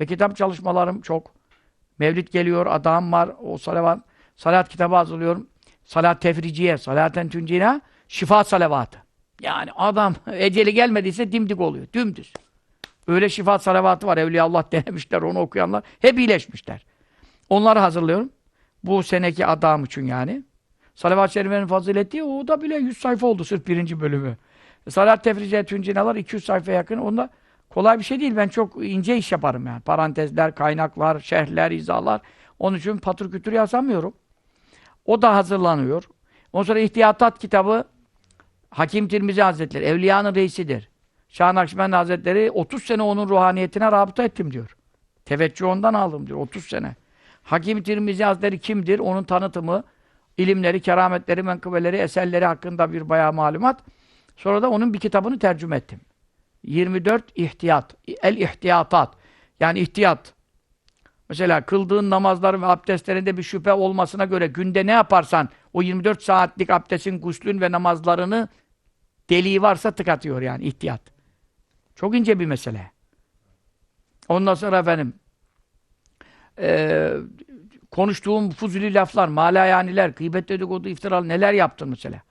Ve kitap çalışmalarım çok. Mevlid geliyor, adam var, o salavat. Salat kitabı hazırlıyorum. Salat tefriciye, salaten tüncina, şifa salavatı. Yani adam eceli gelmediyse dimdik oluyor, dümdüz. Öyle şifa salavatı var. Evliya Allah denemişler, onu okuyanlar. Hep iyileşmişler. Onları hazırlıyorum. Bu seneki adam için yani. Salavat-ı Şerife'nin fazileti o da bile 100 sayfa oldu sırf birinci bölümü. Salat tefrice tüncinalar 200 sayfa yakın. Onda kolay bir şey değil. Ben çok ince iş yaparım yani. Parantezler, kaynaklar, şerhler, izahlar. Onun için patır kütür yazamıyorum. O da hazırlanıyor. Ondan sonra İhtiyatat kitabı Hakim Tirmizi Hazretleri, Evliyanın reisidir. Şah Nakşibendi Hazretleri 30 sene onun ruhaniyetine rabıta ettim diyor. Teveccüh ondan aldım diyor 30 sene. Hakim Tirmizi Hazretleri kimdir? Onun tanıtımı, ilimleri, kerametleri, menkıbeleri, eserleri hakkında bir bayağı malumat. Sonra da onun bir kitabını tercüme ettim. 24 ihtiyat, el ihtiyatat. Yani ihtiyat. Mesela kıldığın namazların ve abdestlerinde bir şüphe olmasına göre günde ne yaparsan o 24 saatlik abdestin, guslün ve namazlarını deliği varsa tıkatıyor yani ihtiyat. Çok ince bir mesele. Ondan sonra efendim eee konuştuğum fuzuli laflar, malayaniler, gıybet dedikodu, iftiralı neler yaptın mesela.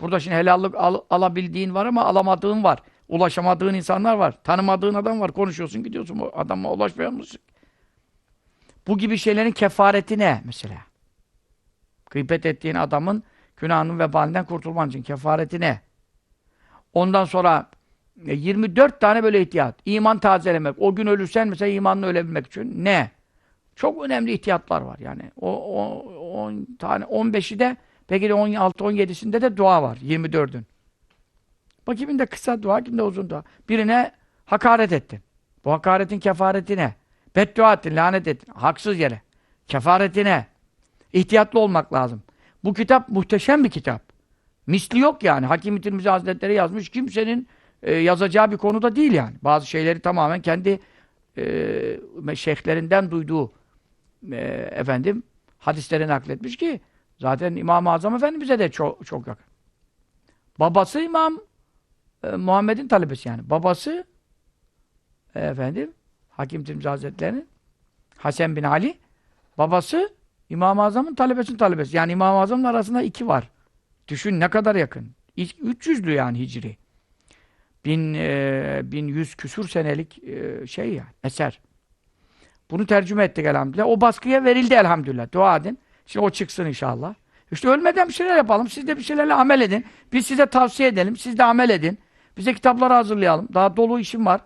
Burada şimdi helallik al- alabildiğin var ama alamadığın var. Ulaşamadığın insanlar var. Tanımadığın adam var. Konuşuyorsun gidiyorsun. O adama ulaşmıyor musun? Bu gibi şeylerin kefareti ne mesela? Gıybet ettiğin adamın günahının vebalinden kurtulman için kefareti ne? Ondan sonra e, 24 tane böyle ihtiyat. İman tazelemek. O gün ölürsen mesela imanla ölebilmek için ne? Çok önemli ihtiyatlar var yani. O 10 tane 15'i de peki de 16 17'sinde de dua var 24'ün. Bak kiminde kısa dua, kiminde uzun dua. Birine hakaret ettin. Bu hakaretin kefareti ne? Beddua ettin, lanet ettin. Haksız yere. Kefareti ne? İhtiyatlı olmak lazım. Bu kitap muhteşem bir kitap. Misli yok yani. Hakim-i Tirmizi Hazretleri yazmış. Kimsenin e, yazacağı bir konuda değil yani. Bazı şeyleri tamamen kendi e, şeyhlerinden duyduğu e, efendim hadisleri nakletmiş ki zaten İmam-ı Azam Efendimiz'e de çok, çok yakın. Babası İmam e, Muhammed'in talebesi yani. Babası e, efendim Hakim Tirmizi Hazretleri'nin Hasan bin Ali babası İmam-ı Azam'ın talebesinin talebesi. Yani İmam-ı Azam'ın arasında iki var. Düşün ne kadar yakın. 300'lü yani Hicri. Bin, e, 1100 küsur senelik e, şey yani eser. Bunu tercüme ettik elhamdülillah. O baskıya verildi elhamdülillah. Dua edin. Şimdi o çıksın inşallah. İşte ölmeden bir şeyler yapalım. Siz de bir şeylerle amel edin. Biz size tavsiye edelim. Siz de amel edin. Bize kitapları hazırlayalım. Daha dolu işim var.